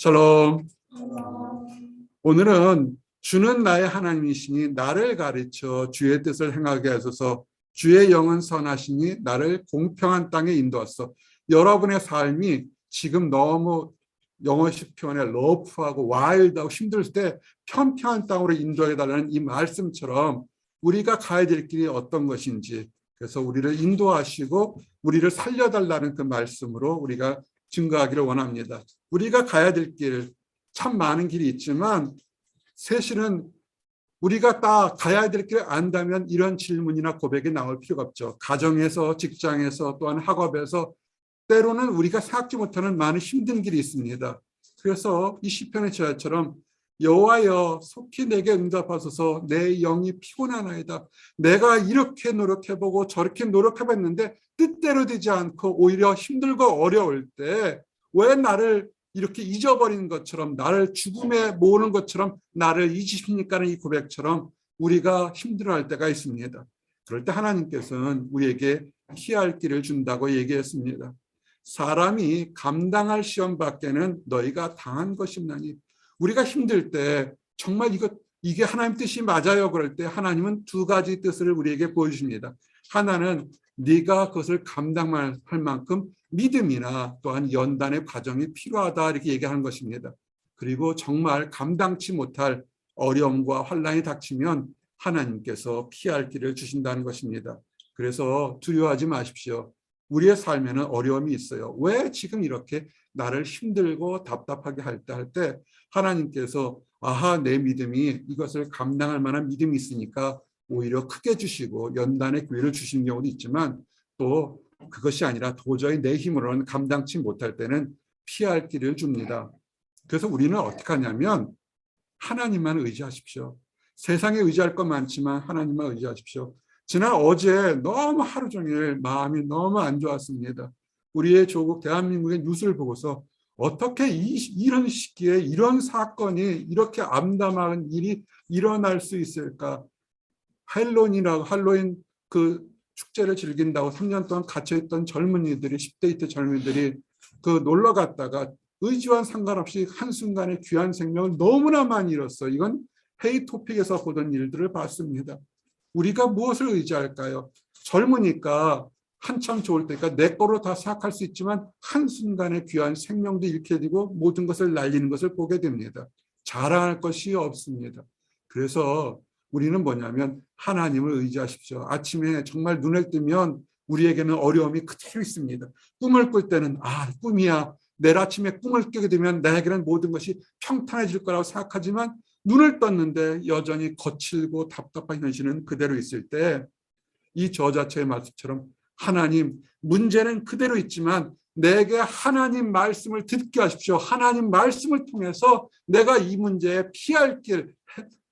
샬롬. 오늘은 주는 나의 하나님이시니 나를 가르쳐 주의 뜻을 행하게 하소서 주의 영은 선하시니 나를 공평한 땅에 인도하소. 여러분의 삶이 지금 너무 영어식 표현에 러프하고 와일드하고 힘들 때 편평한 땅으로 인도해 달라는 이 말씀처럼 우리가 가야 될 길이 어떤 것인지 그래서 우리를 인도하시고 우리를 살려달라는 그 말씀으로 우리가 증거하기를 원합니다. 우리가 가야 될 길 참 많은 길이 있지만 사실은 우리가 다 가야 될 길을 안다면 이런 질문이나 고백이 나올 필요가 없죠. 가정에서, 직장에서, 또한 학업에서 때로는 우리가 생각지 못하는 많은 힘든 길이 있습니다. 그래서 이 시편의 저자처럼 여호와여 속히 내게 응답하소서 내 영이 피곤하나이다. 내가 이렇게 노력해보고 저렇게 노력해봤는데 뜻대로 되지 않고 오히려 힘들고 어려울 때 왜 나를 이렇게 잊어버리는 것처럼 나를 죽음에 모으는 것처럼 나를 잊으십니까는 이 고백처럼 우리가 힘들어할 때가 있습니다. 그럴 때 하나님께서는 우리에게 피할 길을 준다고 얘기했습니다. 사람이 감당할 시험 밖에는 너희가 당한 것이나니 우리가 힘들 때 정말 이거 이게 하나님 뜻이 맞아요 그럴 때 하나님은 두 가지 뜻을 우리에게 보여주십니다. 하나는 네가 그것을 감당할 만큼 믿음이나 또한 연단의 과정이 필요하다 이렇게 얘기하는 것입니다. 그리고 정말 감당치 못할 어려움과 환란이 닥치면 하나님께서 피할 길을 주신다는 것입니다. 그래서 두려워하지 마십시오. 우리의 삶에는 어려움이 있어요. 왜 지금 이렇게 나를 힘들고 답답하게 할 때 할 때 하나님께서 아하 내 믿음이 이것을 감당할 만한 믿음이 있으니까 오히려 크게 주시고 연단의 기회를 주신 경우도 있지만 또 그것이 아니라 도저히 내 힘으로는 감당치 못할 때는 피할 길을 줍니다. 그래서 우리는 어떻게 하냐면 하나님만 의지하십시오. 세상에 의지할 것 많지만 하나님만 의지하십시오. 지난 어제 너무 하루 종일 마음이 너무 안 좋았습니다. 우리의 조국 대한민국의 뉴스를 보고서 어떻게 이, 이런 시기에 이런 사건이 이렇게 암담한 일이 일어날 수 있을까? 할로윈이라고 할로윈 그 축제를 즐긴다고 3년 동안 갇혀있던 젊은이들이 10대 이때 젊은이들이 그 놀러 갔다가 의지와 상관없이 한순간에 귀한 생명을 너무나 많이 잃었어. 이건 헤이 토픽에서 보던 일들을 봤습니다. 우리가 무엇을 의지할까요? 젊으니까 한참 좋을 때니까 내 거로 다 생각할 수 있지만 한순간에 귀한 생명도 잃게 되고 모든 것을 날리는 것을 보게 됩니다. 자랑할 것이 없습니다. 그래서 우리는 뭐냐면 하나님을 의지하십시오. 아침에 정말 눈을 뜨면 우리에게는 어려움이 그대로 있습니다. 꿈을 꿀 때는 아 꿈이야. 내일 아침에 꿈을 깨게 되면 나에게는 모든 것이 평탄해질 거라고 생각하지만 눈을 떴는데 여전히 거칠고 답답한 현실은 그대로 있을 때 이 저자체의 말씀처럼 하나님 문제는 그대로 있지만 내게 하나님 말씀을 듣게 하십시오. 하나님 말씀을 통해서 내가 이 문제에 피할 길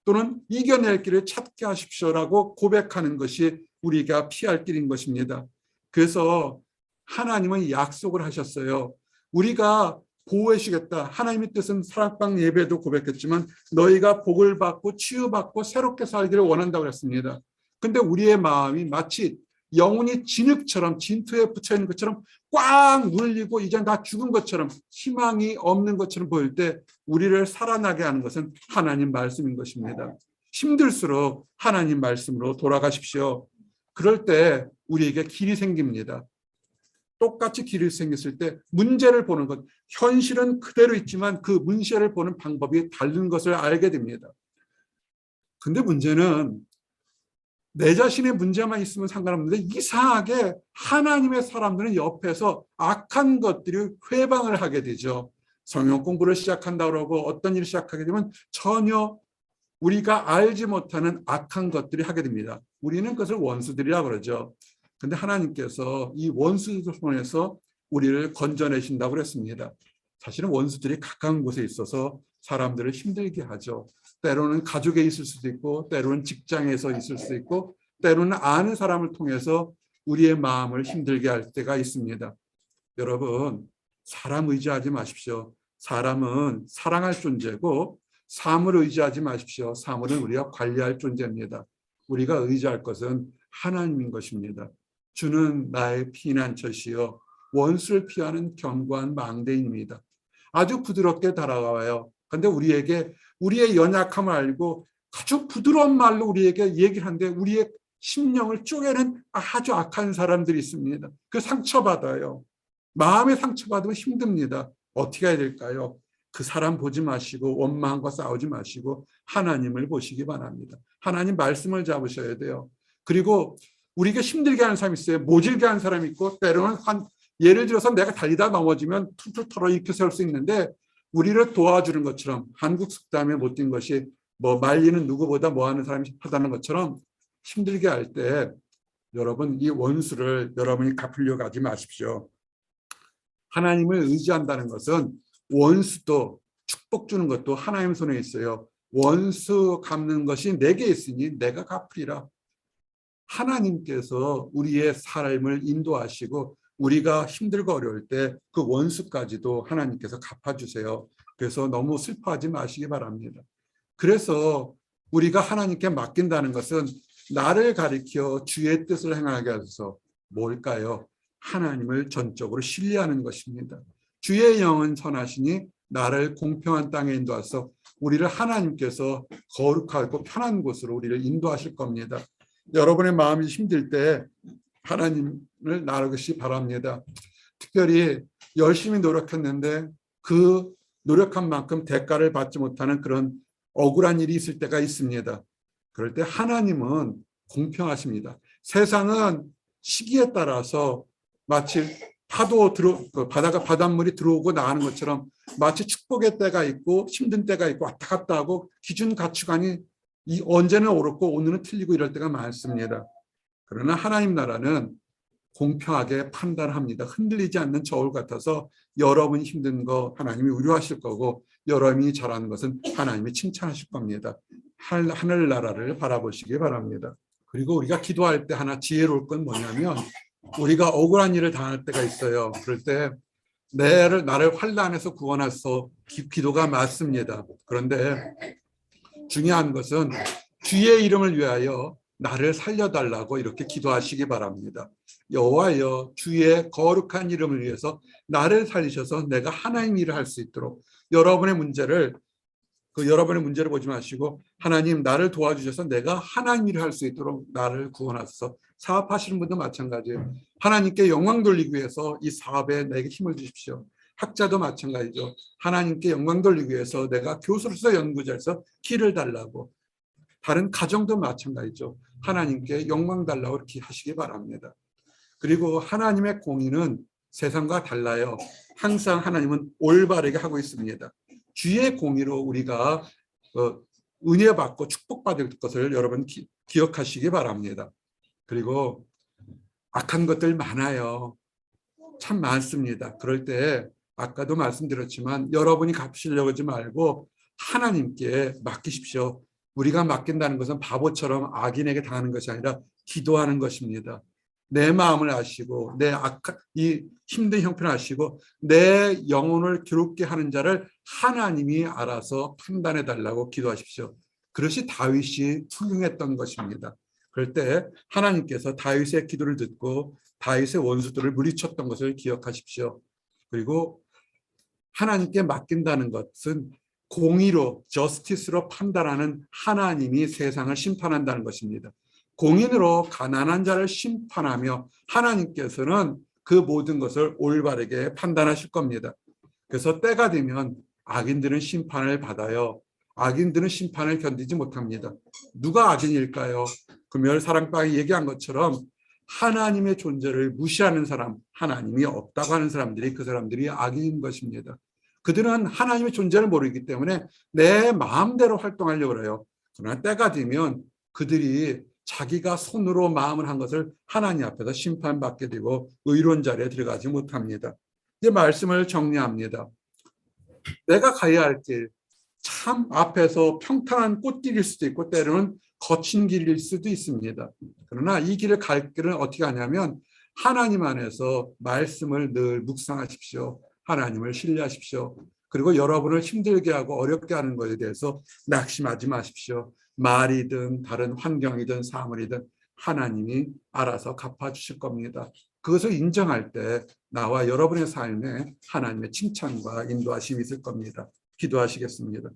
또는 이겨낼 길을 찾게 하십시오라고 고백하는 것이 우리가 피할 길인 것입니다. 그래서 하나님은 약속을 하셨어요. 우리가 보호해 주겠다. 하나님의 뜻은 사랑방 예배도 고백했지만 너희가 복을 받고 치유받고 새롭게 살기를 원한다고 했습니다. 근데 우리의 마음이 마치 영혼이 진흙처럼 진토에 붙여 있는 것처럼 꽉 눌리고 이제 다 죽은 것처럼 희망이 없는 것처럼 보일 때 우리를 살아나게 하는 것은 하나님 말씀인 것입니다. 힘들수록 하나님 말씀으로 돌아가십시오. 그럴 때 우리에게 길이 생깁니다. 똑같이 길이 생겼을 때 문제를 보는 것, 현실은 그대로 있지만 그 문제를 보는 방법이 다른 것을 알게 됩니다. 근데 문제는 내 자신의 문제만 있으면 상관없는데 이상하게 하나님의 사람들은 옆에서 악한 것들이 회방을 하게 되죠. 성경 공부를 시작한다 그러고 어떤 일을 시작하게 되면 전혀 우리가 알지 못하는 악한 것들이 하게 됩니다. 우리는 그것을 원수들이라 그러죠. 근데 하나님께서 이 원수들 손에서 우리를 건져내신다고 그랬습니다. 사실은 원수들이 가까운 곳에 있어서 사람들을 힘들게 하죠. 때로는 가족에 있을 수도 있고 때로는 직장에서 있을 수 있고 때로는 아는 사람을 통해서 우리의 마음을 힘들게 할 때가 있습니다. 여러분 사람 의지하지 마십시오. 사람은 사랑할 존재고 사물을 의지하지 마십시오. 사물은 우리가 관리할 존재입니다. 우리가 의지할 것은 하나님인 것입니다. 주는 나의 피난처시여 원수를 피하는 견고한 망대입니다. 아주 부드럽게 다가와요. 근데 우리에게 우리의 연약함을 알고 아주 부드러운 말로 우리에게 얘기를 하는데 우리의 심령을 쪼개는 아주 악한 사람들이 있습니다. 그 상처받아요. 마음에 상처받으면 힘듭니다. 어떻게 해야 될까요? 그 사람 보지 마시고 원망과 싸우지 마시고 하나님을 보시기 바랍니다. 하나님 말씀을 잡으셔야 돼요. 그리고 우리가 힘들게 하는 사람이 있어요. 모질게 하는 사람이 있고 때로는 한 예를 들어서 내가 달리다 넘어지면 툴툴 털어 일으켜 세울 수 있는데 우리를 도와주는 것처럼 한국 속담에 못된 것이 뭐 말리는 누구보다 뭐 하는 사람이 하다는 것처럼 힘들게 할 때 여러분 이 원수를 여러분이 갚으려고 하지 마십시오. 하나님을 의지한다는 것은 원수도 축복 주는 것도 하나님 손에 있어요. 원수 갚는 것이 내게 있으니 내가 갚으리라. 하나님께서 우리의 삶을 인도하시고 우리가 힘들고 어려울 때 그 원수까지도 하나님께서 갚아주세요. 그래서 너무 슬퍼하지 마시기 바랍니다. 그래서 우리가 하나님께 맡긴다는 것은 나를 가리켜 주의 뜻을 행하게 하소서 뭘까요? 하나님을 전적으로 신뢰하는 것입니다. 주의 영은 선하시니 나를 공평한 땅에 인도하서 우리를 하나님께서 거룩하고 편한 곳으로 우리를 인도하실 겁니다. 여러분의 마음이 힘들 때 하나님을 나르시 바랍니다. 특별히 열심히 노력했는데 그 노력한 만큼 대가를 받지 못하는 그런 억울한 일이 있을 때가 있습니다. 그럴 때 하나님은 공평하십니다. 세상은 시기에 따라서 마치 파도 들어 그 바다가 바닷물이 들어오고 나가는 것처럼 마치 축복의 때가 있고 힘든 때가 있고 왔다 갔다 하고 기준 가치관이 이 언제는 옳고 오늘은 틀리고 이럴 때가 많습니다. 그러나 하나님 나라는 공평하게 판단합니다. 흔들리지 않는 저울 같아서 여러분이 힘든 거 하나님이 위로하실 거고 여러분이 잘하는 것은 하나님이 칭찬하실 겁니다. 하늘 나라를 바라보시기 바랍니다. 그리고 우리가 기도할 때 하나 지혜로울 건 뭐냐면 우리가 억울한 일을 당할 때가 있어요. 그럴 때 내를 나를 환란에서 기, 기도가 맞습니다. 그런데 중요한 것은 주의 이름을 위하여 나를 살려달라고 이렇게 기도하시기 바랍니다. 여호와여 주의 거룩한 이름을 위해서 나를 살리셔서 내가 하나님 일을 할 수 있도록 여러분의 문제를 그 여러분의 문제를 보지 마시고 하나님 나를 도와주셔서 내가 하나님 일을 할 수 있도록 나를 구원하소서 사업하시는 분도 마찬가지예요. 하나님께 영광 돌리기 위해서 이 사업에 내게 힘을 주십시오. 학자도 마찬가지죠. 하나님께 영광 돌리기 위해서 내가 교수로서 연구자로서 길을 달라고 다른 가정도 마찬가지죠. 하나님께 영광 달라고 이렇게 하시기 바랍니다. 그리고 하나님의 공의는 세상과 달라요. 항상 하나님은 올바르게 하고 있습니다. 주의 공의로 우리가 어, 은혜 받고 축복받을 것을 여러분 기, 기억하시기 바랍니다. 그리고 악한 것들 많아요. 참 많습니다. 그럴 때 아까도 말씀드렸지만 여러분이 갚으시려고 하지 말고 하나님께 맡기십시오. 우리가 맡긴다는 것은 바보처럼 악인에게 당하는 것이 아니라 기도하는 것입니다. 내 마음을 아시고 내 악한 이 힘든 형편을 아시고 내 영혼을 괴롭게 하는 자를 하나님이 알아서 판단해 달라고 기도하십시오. 그것이 다윗이 훌륭했던 것입니다. 그럴 때 하나님께서 다윗의 기도를 듣고 다윗의 원수들을 물리쳤던 것을 기억하십시오. 그리고 하나님께 맡긴다는 것은 공의로 저스티스로 판단하는 하나님이 세상을 심판한다는 것입니다. 공인으로 가난한 자를 심판하며 하나님께서는 그 모든 것을 올바르게 판단하실 겁니다. 그래서 때가 되면 악인들은 심판을 받아요. 악인들은 심판을 견디지 못합니다. 누가 악인일까요? 금요일 사랑방이 얘기한 것처럼 하나님의 존재를 무시하는 사람, 하나님이 없다고 하는 사람들이 그 사람들이 악인인 것입니다. 그들은 하나님의 존재를 모르기 때문에 내 마음대로 활동하려고 해요. 그러나 때가 되면 그들이 자기가 손으로 마음을 한 것을 하나님 앞에서 심판받게 되고 의로운 자리에 들어가지 못합니다. 이제 말씀을 정리합니다. 내가 가야 할 길, 참 앞에서 평탄한 꽃길일 수도 있고 때로는 거친 길일 수도 있습니다. 그러나 이 길을 갈 길은 어떻게 하냐면 하나님 안에서 말씀을 늘 묵상하십시오. 하나님을 신뢰하십시오. 그리고 여러분을 힘들게 하고 어렵게 하는 것에 대해서 낙심하지 마십시오. 말이든 다른 환경이든 사물이든 하나님이 알아서 갚아주실 겁니다. 그것을 인정할 때 나와 여러분의 삶에 하나님의 칭찬과 인도하심이 있을 겁니다. 기도하시겠습니다.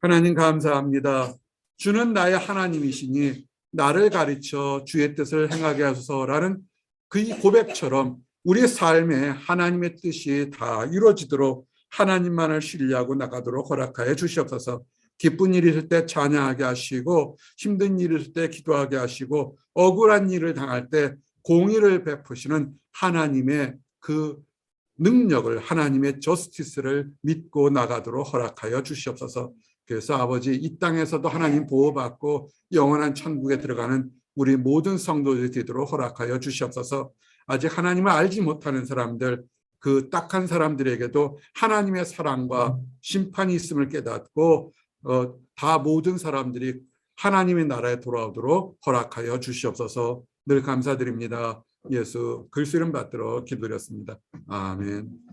하나님 감사합니다. 주는 나의 하나님이시니 나를 가르쳐 주의 뜻을 행하게 하소서라는 그이 고백처럼 우리 삶에 하나님의 뜻이 다 이루어지도록 하나님만을 신뢰하고 나가도록 허락하여 주시옵소서. 기쁜 일이 있을 때 찬양하게 하시고 힘든 일이 있을 때 기도하게 하시고 억울한 일을 당할 때 공의를 베푸시는 하나님의 그 능력을 하나님의 저스티스를 믿고 나가도록 허락하여 주시옵소서. 그래서 아버지 이 땅에서도 하나님 보호받고 영원한 천국에 들어가는 우리 모든 성도들이 되도록 허락하여 주시옵소서. 아직 하나님을 알지 못하는 사람들 그 딱한 사람들에게도 하나님의 사랑과 심판이 있음을 깨닫고 어, 다 모든 사람들이 하나님의 나라에 돌아오도록 허락하여 주시옵소서. 늘 감사드립니다. 예수 글쓰름 받들어 기도드렸습니다. 아멘.